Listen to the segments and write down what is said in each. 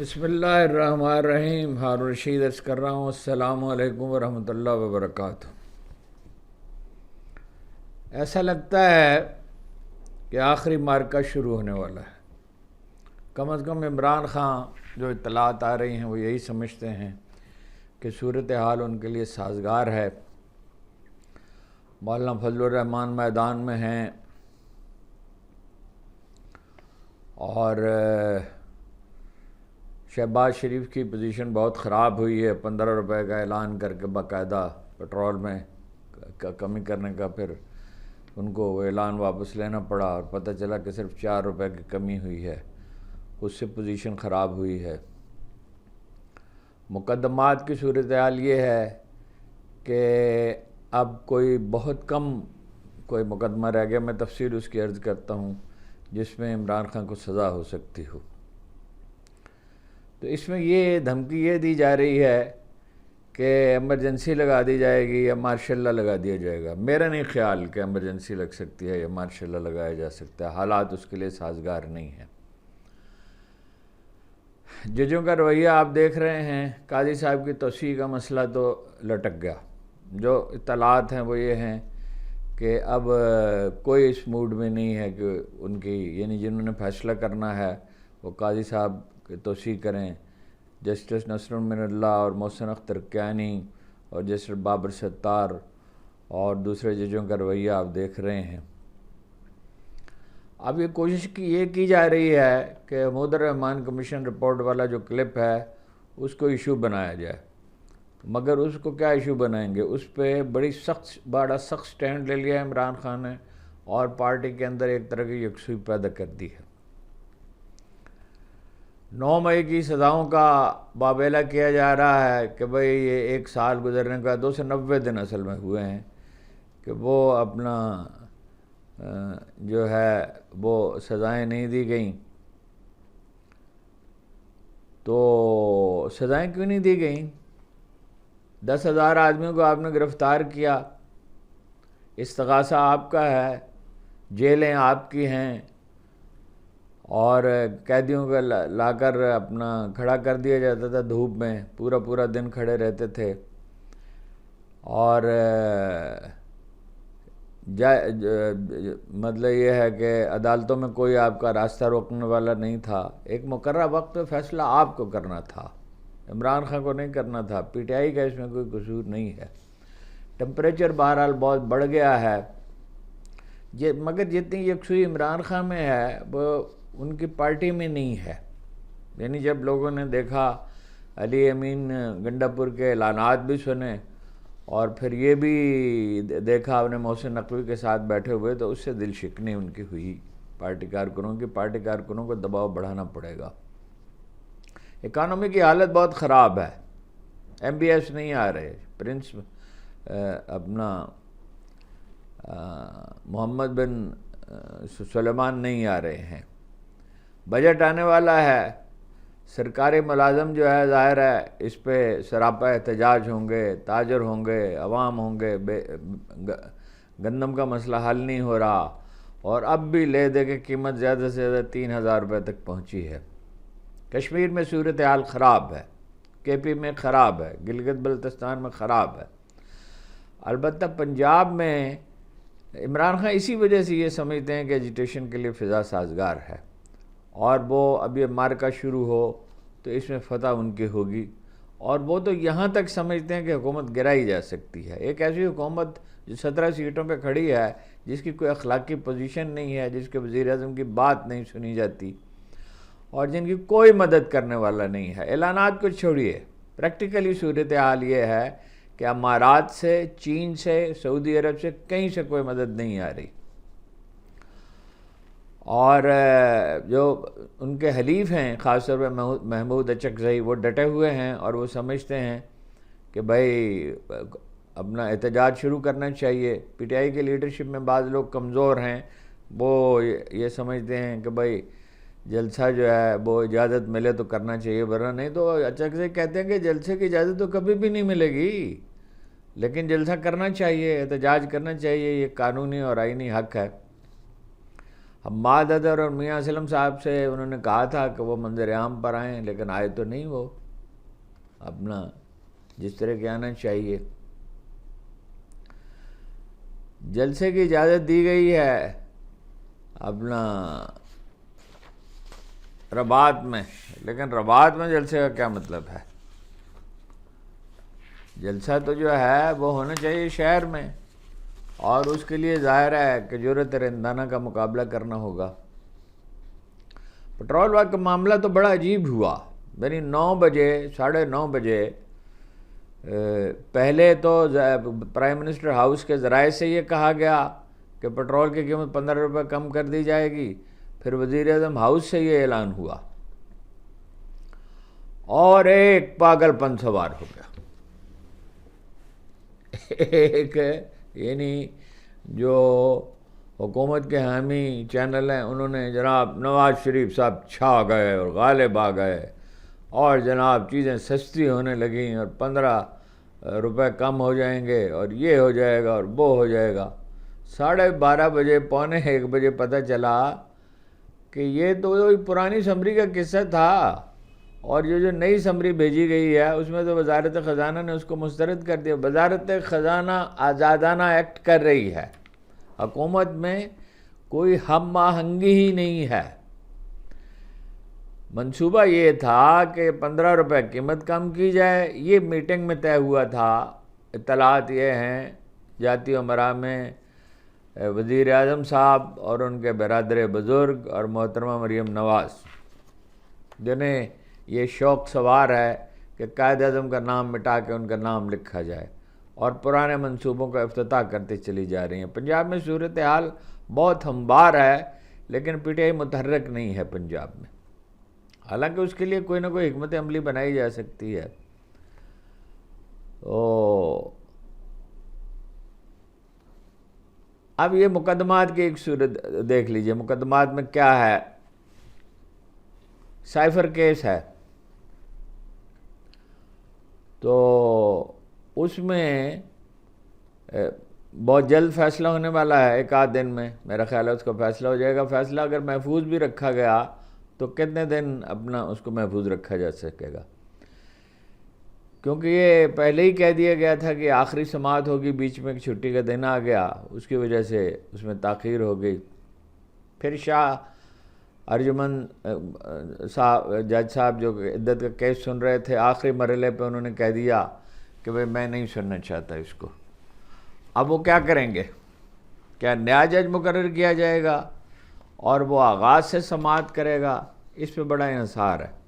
بسم اللہ الرحمن الرحیم، ہارون رشید عرض کر رہا ہوں، السلام علیکم ورحمۃ اللہ وبرکاتہ۔ ایسا لگتا ہے کہ آخری مارکہ شروع ہونے والا ہے۔ کم از کم عمران خان جو اطلاعات آ رہی ہیں، وہ یہی سمجھتے ہیں کہ صورتحال ان کے لیے سازگار ہے۔ مولانا فضل الرحمان میدان میں ہیں اور شہباز شریف کی پوزیشن بہت خراب ہوئی ہے۔ پندرہ روپے کا اعلان کر کے باقاعدہ پٹرول میں کمی کرنے کا پھر ان کو وہ اعلان واپس لینا پڑا اور پتہ چلا کہ صرف چار روپے کی کمی ہوئی ہے۔ اس سے پوزیشن خراب ہوئی ہے۔ مقدمات کی صورتحال یہ ہے کہ اب کوئی بہت کم کوئی مقدمہ رہ گیا۔ میں تفصیل اس کی عرض کرتا ہوں جس میں عمران خان کو سزا ہو سکتی ہو۔ تو اس میں یہ دھمکی یہ دی جا رہی ہے کہ ایمرجنسی لگا دی جائے گی یا مارشاء اللہ لگا دیا جائے گا۔ میرا نہیں خیال کہ ایمرجنسی لگ سکتی ہے یا مارشاء اللہ لگایا جا سکتا ہے۔ حالات اس کے لیے سازگار نہیں ہیں۔ ججوں کا رویہ آپ دیکھ رہے ہیں۔ قاضی صاحب کی توسیع کا مسئلہ تو لٹک گیا۔ جو اطلاعات ہیں وہ یہ ہیں کہ اب کوئی اس موڈ میں نہیں ہے کہ ان کی یعنی جنہوں نے فیصلہ کرنا ہے، وہ قاضی صاحب کہ توسیع کریں۔ جسٹس نصر من اللہ اور محسن اختر کیانی اور جسٹس بابر ستار اور دوسرے ججوں کا رویہ آپ دیکھ رہے ہیں۔ اب یہ کوشش کی یہ کی جا رہی ہے کہ مودر رحمان کمیشن رپورٹ والا جو کلپ ہے، اس کو ایشو بنایا جائے۔ مگر اس کو کیا ایشو بنائیں گے؟ اس پہ بڑی سخت بڑا سخت سٹینڈ لے لیا عمران خان نے اور پارٹی کے اندر ایک طرح کی یکسوئی پیدا کر دی ہے۔ نو مئی کی سزاؤں کا بابیلا کیا جا رہا ہے کہ بھئی یہ ایک سال گزرنے کا دو سو نوے دن اصل میں ہوئے ہیں کہ وہ اپنا جو ہے وہ سزائیں نہیں دی گئیں۔ تو سزائیں کیوں نہیں دی گئیں؟ دس ہزار آدمیوں کو آپ نے گرفتار کیا۔ استغاثہ آپ کا ہے، جیلیں آپ کی ہیں۔ اور قیدیوں کو لا کر اپنا کھڑا کر دیا جاتا تھا دھوپ میں، پورا پورا دن کھڑے رہتے تھے۔ اور مطلب یہ ہے کہ عدالتوں میں کوئی آپ کا راستہ روکنے والا نہیں تھا۔ ایک مقررہ وقت پہ فیصلہ آپ کو کرنا تھا۔ عمران خان کو نہیں کرنا تھا۔ پی ٹی آئی کا اس میں کوئی قصور نہیں ہے۔ ٹمپریچر بہرحال بہت بڑھ گیا ہے۔ مگر جتنی یکسوئی عمران خان میں ہے، وہ ان کی پارٹی میں نہیں ہے۔ یعنی جب لوگوں نے دیکھا علی امین گنڈا پور کے اعلانات بھی سنے اور پھر یہ بھی دیکھا آپ نے محسن نقوی کے ساتھ بیٹھے ہوئے، تو اس سے دل شکنی ان کی ہوئی۔ پارٹی کارکنوں کی، پارٹی کارکنوں کو دباؤ بڑھانا پڑے گا۔ اکانومی کی حالت بہت خراب ہے۔ ایم بی ایس نہیں آ رہے۔ پرنس اپنا محمد بن سلیمان نہیں آ رہے ہیں۔ بجٹ آنے والا ہے۔ سرکاری ملازم جو ہے، ظاہر ہے، اس پہ سراپا احتجاج ہوں گے، تاجر ہوں گے، عوام ہوں گے گندم کا مسئلہ حل نہیں ہو رہا۔ اور اب بھی لے دے کے قیمت زیادہ سے زیادہ تین ہزار روپے تک پہنچی ہے۔ کشمیر میں صورتحال خراب ہے۔ کے پی میں خراب ہے۔ گلگت بلتستان میں خراب ہے۔ البتہ پنجاب میں عمران خان اسی وجہ سے یہ سمجھتے ہیں کہ ایجوٹیشن کے لیے فضا سازگار ہے۔ اور وہ اب یہ مارکہ شروع ہو تو اس میں فتح ان کی ہوگی اور وہ تو یہاں تک سمجھتے ہیں کہ حکومت گرائی جا سکتی ہے۔ ایک ایسی حکومت جو سترہ سیٹوں پہ کھڑی ہے، جس کی کوئی اخلاقی پوزیشن نہیں ہے، جس کے وزیر اعظم کی بات نہیں سنی جاتی اور جن کی کوئی مدد کرنے والا نہیں ہے۔ اعلانات کو چھوڑیے۔ پریکٹیکلی صورتحال یہ ہے کہ امارات سے، چین سے، سعودی عرب سے کہیں سے کوئی مدد نہیں آ رہی۔ اور جو ان کے حلیف ہیں، خاص طور پہ محمود اچکزئی وہ ڈٹے ہوئے ہیں اور وہ سمجھتے ہیں کہ بھائی، اپنا احتجاج شروع کرنا چاہیے۔ پی ٹی آئی کے لیڈرشپ میں بعض لوگ کمزور ہیں۔ وہ یہ سمجھتے ہیں کہ بھائی، جلسہ جو ہے، وہ اجازت ملے تو کرنا چاہیے، ورنہ نہیں تو اچکزئی کہتے ہیں کہ جلسے کی اجازت تو کبھی بھی نہیں ملے گی۔ لیکن جلسہ کرنا چاہیے، احتجاج کرنا چاہیے، یہ قانونی اور آئینی حق ہے۔ حماد ادر اور میاں اسلم صاحب سے انہوں نے کہا تھا کہ وہ منظر عام پر آئیں، لیکن آئے تو نہیں وہ۔ اپنا جس طرح کے آنا چاہیے۔ جلسے کی اجازت دی گئی ہے۔ اپنا ربات میں۔ لیکن ربات میں جلسے کا کیا مطلب ہے؟ جلسہ تو جو ہے وہ ہونا چاہیے شہر میں۔ اور اس کے لیے ظاہر ہے کہ جرت رندانہ کا مقابلہ کرنا ہوگا۔ پٹرول والا کا معاملہ تو بڑا عجیب ہوا۔ یعنی نو بجے، ساڑھے نو بجے پہلے تو پرائم منسٹر ہاؤس کے ذرائع سے یہ کہا گیا کہ پٹرول کی قیمت پندرہ روپے کم کر دی جائے گی۔ پھر وزیر اعظم ہاؤس سے یہ اعلان ہوا۔ اور ایک پاگل پن سوار ہو گیا۔ ایک یعنی جو حکومت کے حامی چینل ہیں، انہوں نے جناب نواز شریف صاحب چھا گئے اور غالب آ گئے۔ اور جناب چیزیں سستی ہونے لگیں اور پندرہ روپے کم ہو جائیں گے اور یہ ہو جائے گا اور وہ ہو جائے گا۔ ساڑھے بارہ بجے، پونے ایک بجے پتہ چلا کہ یہ تو پرانی سمری کا قصہ تھا۔ اور یہ جو نئی سمری بھیجی گئی ہے، اس میں تو وزارت خزانہ نے اس کو مسترد کر دیا۔ وزارت خزانہ آزادانہ ایکٹ کر رہی ہے۔ حکومت میں کوئی ہم آہنگی ہی نہیں ہے۔ منصوبہ یہ تھا کہ پندرہ روپے قیمت کم کی جائے۔ یہ میٹنگ میں طے ہوا تھا۔ اطلاعات یہ ہیں، جاتی امرا میں وزیر اعظم صاحب اور ان کے برادر بزرگ اور محترمہ مریم نواز۔ جنہیں یہ شوق سوار ہے کہ قائد اعظم کا نام مٹا کے ان کا نام لکھا جائے اور پرانے منصوبوں کا افتتاح کرتے چلی جا رہی ہیں۔ پنجاب میں صورتحال بہت ہموار ہے، لیکن پی ٹی آئی متحرک نہیں ہے پنجاب میں۔ حالانکہ اس کے لیے کوئی نہ کوئی حکمت عملی بنائی جا سکتی ہے۔ او، اب یہ مقدمات کی ایک صورت دیکھ لیجیے۔ مقدمات میں کیا ہے؟ سائفر کیس ہے۔ تو اس میں بہت جلد فیصلہ ہونے والا ہے، ایک آدھ دن میں، میرا خیال ہے اس کا فیصلہ ہو جائے گا۔ فیصلہ اگر محفوظ بھی رکھا گیا، تو کتنے دن اپنا اس کو محفوظ رکھا جا سکے گا؟ کیونکہ یہ پہلے ہی کہہ دیا گیا تھا کہ آخری سماعت ہوگی، بیچ میں ایک چھٹی کا دن آ گیا، اس کی وجہ سے اس میں تاخیر ہو گئی پھر شاہ ارجمن صاحب، جج صاحب جو عدت کا کیس سن رہے تھے، آخری مرحلے پہ انہوں نے کہہ دیا کہ بھائی میں نہیں سننا چاہتا اس کو۔ اب وہ کیا کریں گے؟ کیا نیا جج مقرر کیا جائے گا؟ اور وہ آغاز سے سماعت کرے گا؟ اس پہ بڑا انحصار ہے۔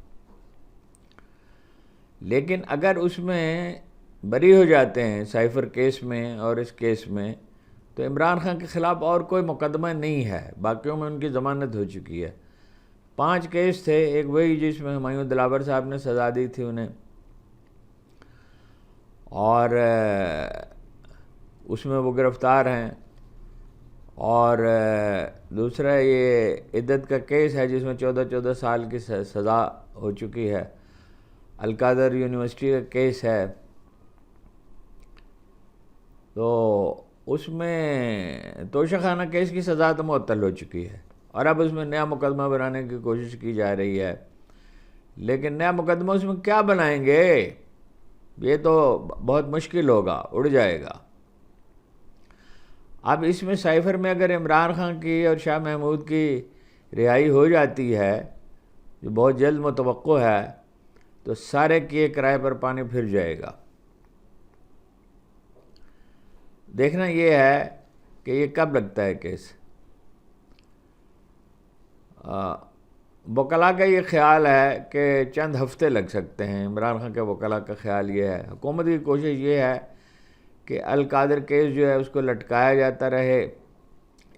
لیکن اگر اس میں بری ہو جاتے ہیں سائفر کیس میں اور اس کیس میں، تو عمران خان کے خلاف اور کوئی مقدمہ نہیں ہے۔ باقیوں میں ان کی ضمانت ہو چکی ہے۔ پانچ کیس تھے، ایک وہی جس میں ہمایوں دلاور صاحب نے سزا دی تھی انہیں۔ اور اس میں وہ گرفتار ہیں۔ اور دوسرا یہ عدت کا کیس ہے جس میں چودہ چودہ سال کی سزا ہو چکی ہے۔ القادر یونیورسٹی کا کیس ہے۔ تو اس میں توشہ خانہ کیس کی سزا تو معطل ہو چکی ہے۔ اور اب اس میں نیا مقدمہ بنانے کی کوشش کی جا رہی ہے۔ لیکن نیا مقدمہ اس میں کیا بنائیں گے؟ یہ تو بہت مشکل ہوگا، اڑ جائے گا۔ اب اس میں سائفر میں اگر عمران خان کی اور شاہ محمود کی رہائی ہو جاتی ہے، جو بہت جلد متوقع ہے، تو سارے کیے کرائے پر پانی پھر جائے گا۔ دیکھنا یہ ہے کہ یہ کب لگتا ہے کیس؟ وکلا کا یہ خیال ہے کہ چند ہفتے لگ سکتے ہیں۔ عمران خان کے وکلا کا خیال یہ ہے۔ حکومت کی کوشش یہ ہے کہ القادر کیس جو ہے اس کو لٹکایا جاتا رہے۔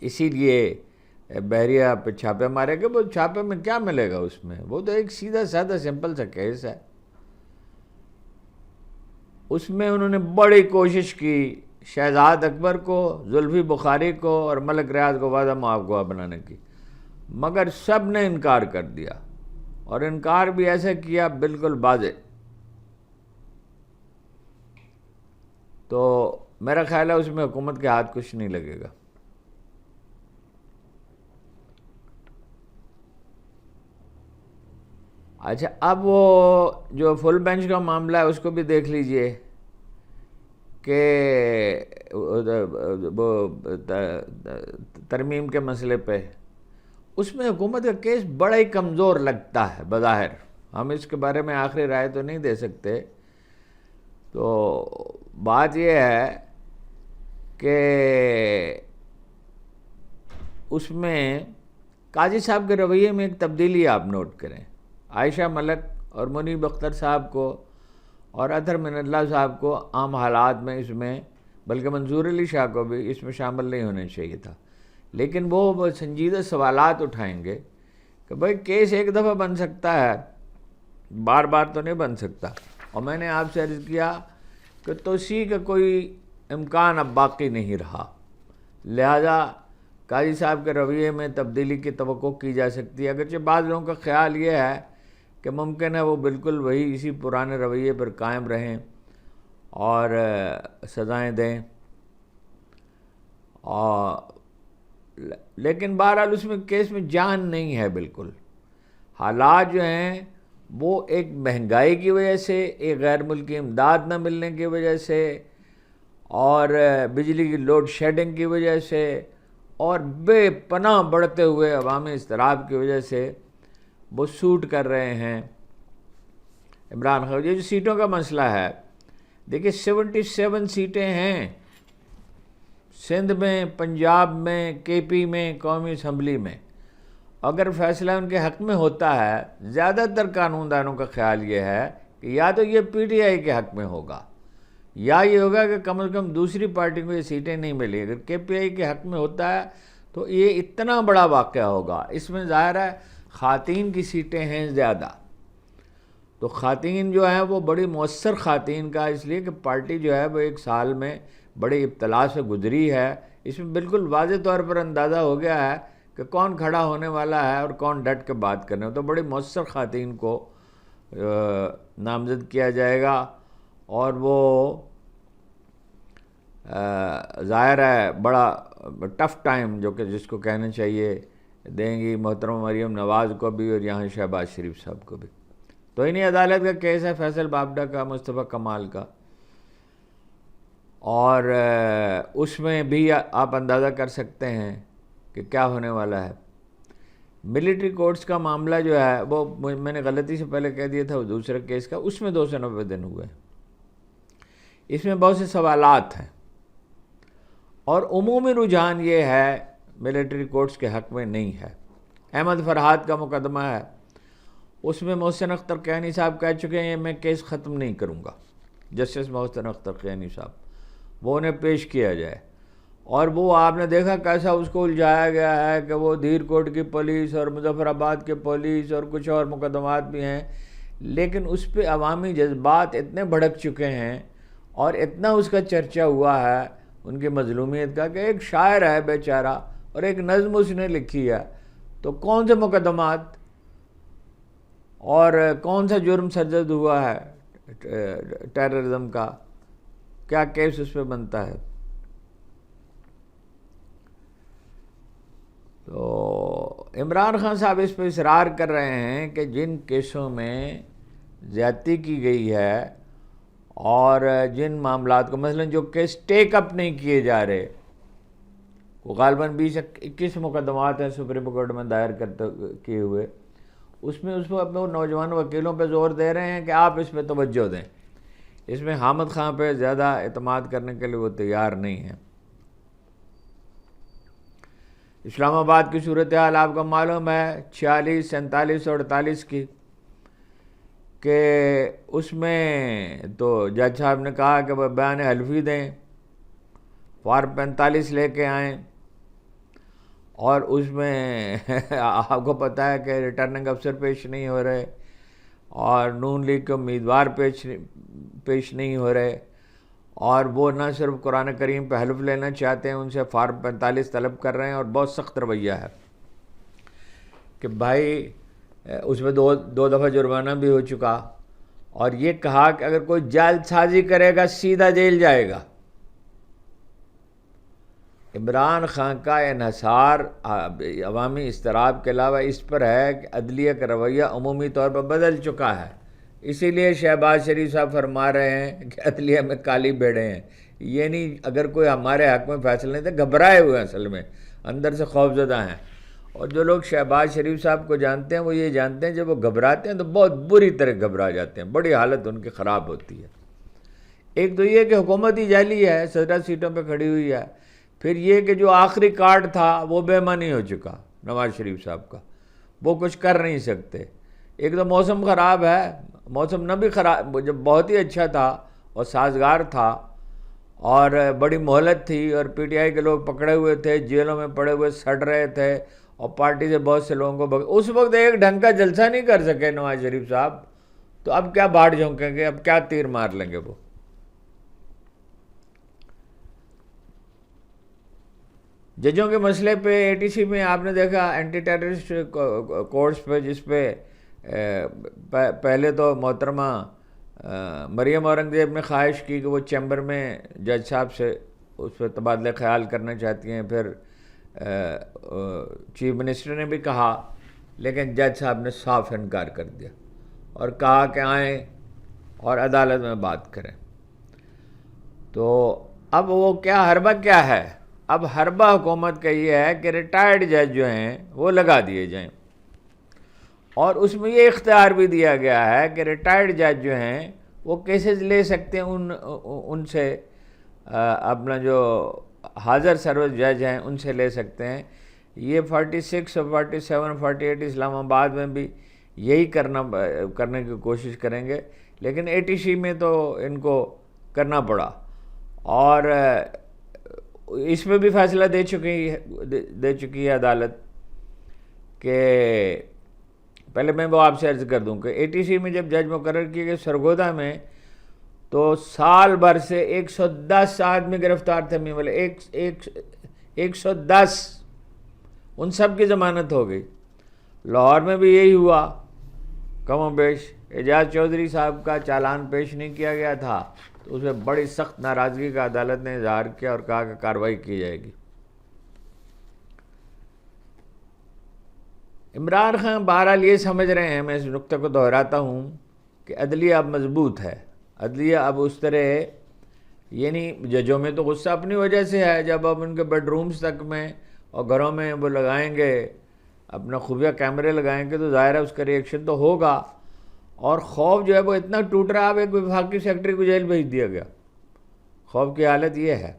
اسی لیے بحریہ پہ چھاپے مارے گا۔ وہ چھاپے میں کیا ملے گا اس میں؟ وہ تو ایک سیدھا سادہ سمپل سا کیس ہے۔ اس میں انہوں نے بڑی کوشش کی، شہزاد اکبر کو، زلفی بخاری کو اور ملک ریاض کو وعدہ معاف گواہ بنانے کی۔ مگر سب نے انکار کر دیا اور انکار بھی ایسے کیا بالکل بازے تو میرا خیال ہے اس میں حکومت کے ہاتھ کچھ نہیں لگے گا۔ اچھا اب وہ جو فل بینچ کا معاملہ ہے اس کو بھی دیکھ لیجیے کہ ترمیم کے مسئلے پہ۔ اس میں حکومت کا کیس بڑا ہی کمزور لگتا ہے، بظاہر۔ ہم اس کے بارے میں آخری رائے تو نہیں دے سکتے۔ تو بات یہ ہے کہ اس میں قاضی صاحب کے رویے میں ایک تبدیلی آپ نوٹ کریں۔ عائشہ ملک اور منیب اختر صاحب کو اور اطہر من اللہ صاحب کو عام حالات میں اس میں، بلکہ منظور علی شاہ کو بھی اس میں شامل نہیں ہونا چاہیے تھا۔ لیکن وہ سنجیدہ سوالات اٹھائیں گے کہ بھائی کیس ایک دفعہ بن سکتا ہے، بار بار تو نہیں بن سکتا۔ اور میں نے آپ سے عرض کیا کہ توسیع کا کوئی امکان اب باقی نہیں رہا۔ لہذا قاضی صاحب کے رویے میں تبدیلی کی توقع کی جا سکتی ہے۔ اگرچہ بعض لوگوں کا خیال یہ ہے کہ ممکن ہے وہ بالکل وہی اسی پرانے رویے پر قائم رہیں اور سزائیں دیں۔ اور لیکن بہرحال اس میں کیس میں جان نہیں ہے بالکل۔ حالات جو ہیں، وہ ایک مہنگائی کی وجہ سے، ایک غیر ملکی امداد نہ ملنے کی وجہ سے، اور بجلی کی لوڈ شیڈنگ کی وجہ سے، اور بے پناہ بڑھتے ہوئے عوامی اضطراب کی وجہ سے وہ سوٹ کر رہے ہیں۔ عمران خان، یہ جو سیٹوں کا مسئلہ ہے، دیکھیے، سیونٹی سیون سیٹیں ہیں۔ سندھ میں، پنجاب میں، کے پی میں، قومی اسمبلی میں۔ اگر فیصلہ ان کے حق میں ہوتا ہے، زیادہ تر قانون دانوں کا خیال یہ ہے کہ یا تو یہ پی ٹی آئی کے حق میں ہوگا، یا یہ ہوگا کہ کم از کم دوسری پارٹی کو یہ سیٹیں نہیں ملی۔ اگر کے پی آئی کے حق میں ہوتا ہے، تو یہ اتنا بڑا واقعہ ہوگا۔ اس میں ظاہر ہے، خواتین کی سیٹیں ہیں زیادہ۔ تو خواتین جو ہیں، وہ بڑی مؤثر خواتین کا، اس لیے کہ پارٹی جو ہے، وہ ایک سال میں بڑی ابتلا سے گزری ہے۔ اس میں بالکل واضح طور پر اندازہ ہو گیا ہے کہ کون کھڑا ہونے والا ہے اور کون ڈٹ کے بات کرنے تو بڑی مؤثر خواتین کو نامزد کیا جائے گا۔ اور وہ ظاہر ہے بڑا ٹف ٹائم جو کہ جس کو کہنا چاہیے، دیں گی محترم مریم نواز کو بھی اور یہاں شہباز شریف صاحب کو بھی۔ تو انہیں عدالت کا کیس ہے فیصل بابڈا کا، مصطفیٰ کمال کا۔ اور اس میں بھی آپ اندازہ کر سکتے ہیں کہ کیا ہونے والا ہے۔ ملٹری کورٹس کا معاملہ جو ہے، وہ میں نے غلطی سے پہلے کہہ دیا تھا، وہ دوسرے کیس کا، اس میں دو سو نوے دن ہوئے۔ اس میں بہت سے سوالات ہیں۔ اور عمومی رجحان یہ ہے، ملٹری کورٹس کے حق میں نہیں ہے۔ احمد فرحاد کا مقدمہ ہے۔ اس میں محسن اختر قیانی صاحب کہہ چکے ہیں، میں کیس ختم نہیں کروں گا۔ جسٹس محسن اختر قیانی صاحب۔ وہ انہیں پیش کیا جائے۔ اور وہ آپ نے دیکھا کیسا اس کو الجھایا گیا ہے کہ وہ دھیر کوٹ کی پولیس اور مظفر آباد کے پولیس اور کچھ اور مقدمات بھی ہیں۔ لیکن اس پہ عوامی جذبات اتنے بھڑک چکے ہیں اور اتنا اس کا چرچہ ہوا ہے ان کی مظلومیت کا کہ ایک شاعر ہے بیچارہ اور ایک نظم اس نے لکھی ہے۔ تو کون سے مقدمات اور کون سا جرم سرزد ہوا ہے ٹیررزم کا؟ کیا کیس اس پہ بنتا ہے؟ تو عمران خان صاحب اس پہ اصرار کر رہے ہیں کہ جن کیسوں میں زیادتی کی گئی ہے اور جن معاملات کو مثلا جو کیس ٹیک اپ نہیں کیے جا رہے، وہ غالباً بیس اکیس مقدمات ہیں سپریم کورٹ میں دائر کرتے کیے ہوئے، اس میں اس میں اپنے نوجوان وکیلوں پہ زور دے رہے ہیں کہ آپ اس پہ توجہ دیں۔ اس میں حامد خان پہ زیادہ اعتماد کرنے کے لیے وہ تیار نہیں ہیں۔ اسلام آباد کی صورتحال آپ کا معلوم ہے، چھیالیس، سینتالیس اور اڑتالیس کی۔ کہ اس میں تو جج صاحب نے کہا کہ وہ بیان حلفی دیں۔ فارم پینتالیس لے کے آئیں۔ اور اس میں آپ کو پتہ ہے کہ ریٹرننگ افسر پیش نہیں ہو رہے۔ اور نون لیگ کے امیدوار پیش پیش نہیں ہو رہے۔ اور وہ نہ صرف قرآن کریم پہ حلف لینا چاہتے ہیں، ان سے فارم پینتالیس طلب کر رہے ہیں اور بہت سخت رویہ ہے کہ بھائی، اس میں دو دو دفعہ جرمانہ بھی ہو چکا۔ اور یہ کہا کہ اگر کوئی جال سازی کرے گا، سیدھا جیل جائے گا۔ عمران خان کا انحصار عوامی استراب کے علاوہ اس پر ہے کہ عدلیہ کا رویہ عمومی طور پر بدل چکا ہے۔ اسی لیے شہباز شریف صاحب فرما رہے ہیں کہ عدلیہ میں کالی بیڑے ہیں۔ یہ نہیں، اگر کوئی ہمارے حق میں فیصلے نہیں تو گھبرائے ہوئے ہیں اصل میں، اندر سے خوف زدہ ہیں۔ اور جو لوگ شہباز شریف صاحب کو جانتے ہیں، وہ یہ جانتے ہیں جب وہ گھبراتے ہیں تو بہت بری طرح گھبرا جاتے ہیں، بڑی حالت ان کی خراب ہوتی ہے۔ ایک تو یہ کہ حکومت ہی جعلی ہے، سترہ سیٹوں پہ کھڑی ہوئی ہے۔ پھر یہ کہ جو آخری کارڈ تھا وہ بے معنی ہو چکا نواز شریف صاحب کا۔ وہ کچھ کر نہیں سکتے۔ ایک تو موسم خراب ہے، موسم نہ بھی خراب جب بہت ہی اچھا تھا اور سازگار تھا اور بڑی مہلت تھی اور پی ٹی آئی کے لوگ پکڑے ہوئے تھے، جیلوں میں پڑے ہوئے، سڑ رہے تھے اور پارٹی سے بہت سے لوگوں کو اس وقت ایک ڈھنگ کا جلسہ نہیں کر سکے نواز شریف صاحب۔ تو اب کیا باڑھ جھونکیں گے؟ اب کیا تیر مار لیں گے وہ؟ ججوں کے مسئلے پہ اے ٹی سی میں آپ نے دیکھا اینٹی ٹیررسٹ کورٹس پہ، جس پہ پہلے تو محترمہ مریم اورنگزیب نے خواہش کی کہ وہ چیمبر میں جج صاحب سے اس پہ تبادلہ خیال کرنا چاہتی ہیں۔ پھر چیف منسٹر نے بھی کہا، لیکن جج صاحب نے صاف انکار کر دیا اور کہا کہ آئیں اور عدالت میں بات کریں۔ تو اب وہ کیا حربہ کیا ہے؟ اب حربہ حکومت کا یہ ہے کہ ریٹائرڈ جج جو ہیں وہ لگا دیے جائیں۔ اور اس میں یہ اختیار بھی دیا گیا ہے کہ ریٹائرڈ جج جو ہیں وہ کیسز لے سکتے ہیں ان ان سے اپنا جو حاضر سروس جج ہیں ان سے لے سکتے ہیں۔ یہ forty six forty seven forty eight Islamabad میں بھی یہی کرنا، کرنے کی کوشش کریں گے۔ لیکن اے ٹی سی میں تو ان کو کرنا پڑا۔ اور اس میں بھی فیصلہ دے چکی ہے دے چکی ہے عدالت کہ پہلے میں وہ آپ سے عرض کر دوں کہ اے ٹی سی میں جب جج مقرر کیے گئے سرگودا میں، تو سال بھر سے ایک سو دس آدمی گرفتار تھے والے ایک ایک ایک سو دس، ان سب کی ضمانت ہو گئی۔ لاہور میں بھی یہی ہوا۔ کم و بیش اعجاز چودھری صاحب کا چالان پیش نہیں کیا گیا تھا۔ تو اس میں بڑی سخت ناراضگی کا عدالت نے اظہار کیا اور کہا کہ کارروائی کی جائے گی۔ عمران خان بہرحال یہ سمجھ رہے ہیں، میں اس نقطہ کو دہراتا ہوں کہ عدلیہ اب مضبوط ہے۔ عدلیہ اب اس طرح یعنی ججوں میں تو غصہ اپنی وجہ سے ہے، جب اب ان کے بیڈ رومز تک میں اور گھروں میں وہ لگائیں گے، اپنا خفیہ کیمرے لگائیں گے تو ظاہر ہے اس کا ریئیکشن تو ہوگا۔ اور خوف جو ہے وہ اتنا ٹوٹ رہا اب ایک وفاقی سیکٹری کو جیل بھیج دیا گیا۔ خوف کی حالت یہ ہے،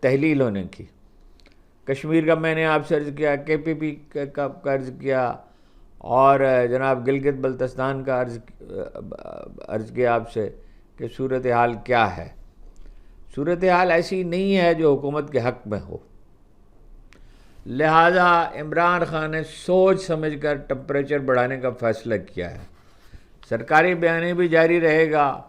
تحلیل ہونے کی۔ کشمیر کا میں نے آپ سے عرض کیا، کے پی پی کا عرض کیا، اور جناب گلگت بلتستان کا عرض عرض کیا آپ سے کہ صورتحال کیا ہے۔ صورتحال ایسی نہیں ہے جو حکومت کے حق میں ہو۔ لہذا عمران خان نے سوچ سمجھ کر ٹمپریچر بڑھانے کا فیصلہ کیا ہے۔ سرکاری بیانی بھی جاری رہے گا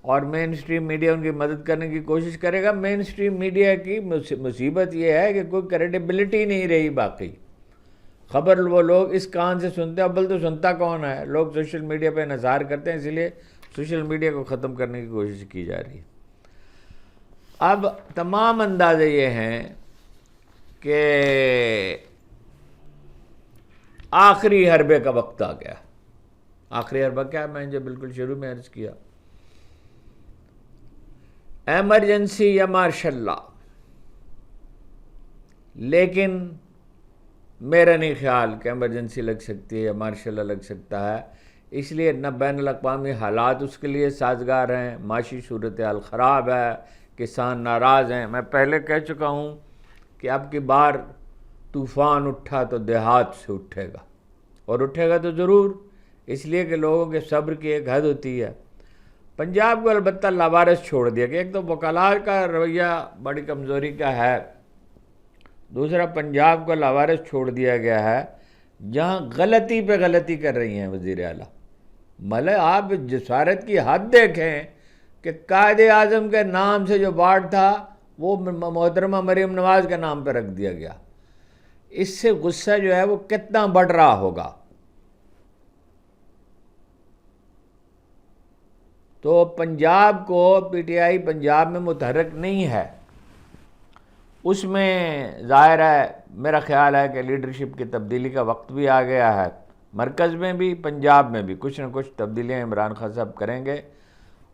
اور مین اسٹریم میڈیا ان کی مدد کرنے کی کوشش کرے گا۔ مین اسٹریم میڈیا کی مصیبت یہ ہے کہ کوئی کریڈیبلٹی نہیں رہی باقی۔ خبر وہ لوگ اس کان سے سنتے ہیں ابل تو سنتا کون ہے؟ لوگ سوشل میڈیا پہ انحصار کرتے ہیں، اسی لیے سوشل میڈیا کو ختم کرنے کی کوشش کی جا رہی ہے۔ اب تمام اندازے یہ ہیں کہ آخری حربے کا وقت آ گیا۔ آخری حربہ کیا میں نے بالکل شروع میں عرض کیا۔ ایمرجنسی یا مارشل لا لیکن میرا نہیں خیال کہ ایمرجنسی لگ سکتی ہے یا مارشل لا لگ سکتا ہے۔ اس لیے نہ بین الاقوامی حالات اس کے لیے سازگار ہیں، معاشی صورتحال خراب ہے، کسان ناراض ہیں۔ میں پہلے کہہ چکا ہوں کہ اب کی بار طوفان اٹھا تو دیہات سے اٹھے گا اور اٹھے گا تو ضرور، اس لیے کہ لوگوں کے صبر کی ایک حد ہوتی ہے۔ پنجاب کو البتہ لاوارس چھوڑ دیا کہ ایک تو وکالات کا رویہ بڑی کمزوری کا ہے۔ دوسرا، پنجاب کو لاوارس چھوڑ دیا گیا ہے۔ جہاں غلطی پہ غلطی کر رہی ہیں وزیر اعلیٰ۔ مطلب آپ جسارت کی حد دیکھیں کہ قائد اعظم کے نام سے جو بارڈ تھا وہ محترمہ مریم نواز کے نام پہ رکھ دیا گیا۔ اس سے غصہ جو ہے وہ کتنا بڑھ رہا ہوگا۔ تو پنجاب کو پی ٹی آئی پنجاب میں متحرک نہیں ہے۔ اس میں ظاہر ہے، میرا خیال ہے کہ لیڈرشپ کی تبدیلی کا وقت بھی آ گیا ہے۔ مرکز میں بھی، پنجاب میں بھی۔ کچھ نہ کچھ تبدیلیاں عمران خان صاحب کریں گے۔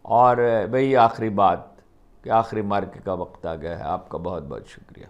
اور بھئی آخری بات۔ کہ آخری مارکے کا وقت آ گیا ہے آپ کا بہت بہت شکریہ۔